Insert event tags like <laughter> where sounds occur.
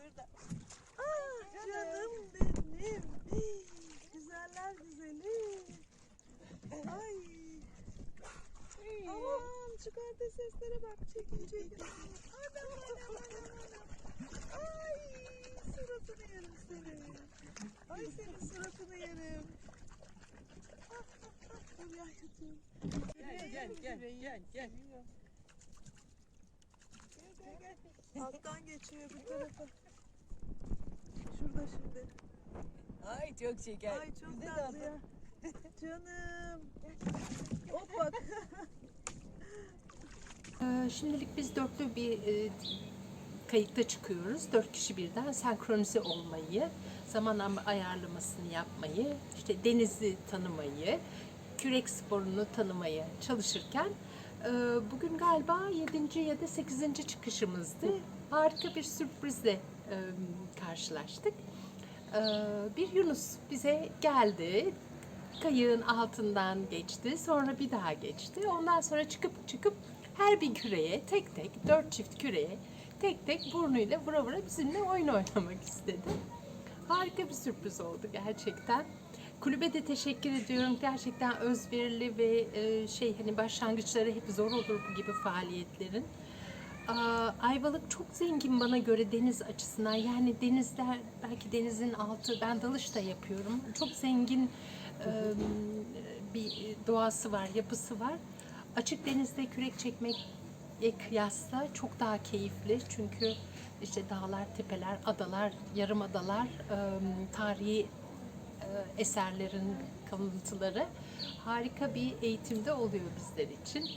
şurada. Ah canım, benim. Güzeller güzeli. Ay. Aman çıkardığı seslere bak. Çekin çekin. Adam adam adam. Ay suratını yerim seni. Ay senin suratını yerim. Buraya yatayım. Gel gel gel gel gel. Alttan geçiyor bir tarafa. Şurada şimdi. Ay çok şeker. Ay çok de tatlı ya. <laughs> Canım. Hop bak. <laughs> Ee, Şimdilik biz dörtlü bir e, kayıkta çıkıyoruz. Dört kişi birden senkronize olmayı, zaman am- ayarlamasını yapmayı, işte denizi tanımayı, kürek sporunu tanımayı çalışırken bugün galiba 7. ya da 8. çıkışımızdı. Harika bir sürprizle e, karşılaştık. E, Bir Yunus bize geldi. Kayığın altından geçti. Sonra bir daha geçti. Ondan sonra çıkıp çıkıp her bir küreye tek tek, dört çift küreye tek tek burnuyla vura vura bizimle oyun oynamak istedi. Harika bir sürpriz oldu gerçekten. Kulübe de teşekkür ediyorum. Gerçekten özverili ve e, şey hani başlangıçları hep zor olur bu gibi faaliyetlerin. Aa, Ayvalık çok zengin bana göre deniz açısından. Yani denizler, belki denizin altı, ben dalış da yapıyorum. Çok zengin bir doğası var, yapısı var. Açık denizde kürek çekmek kıyasla çok daha keyifli. Çünkü işte dağlar, tepeler, adalar, yarım adalar, tarihi eserlerin kalıntıları harika bir eğitimde oluyor bizler için.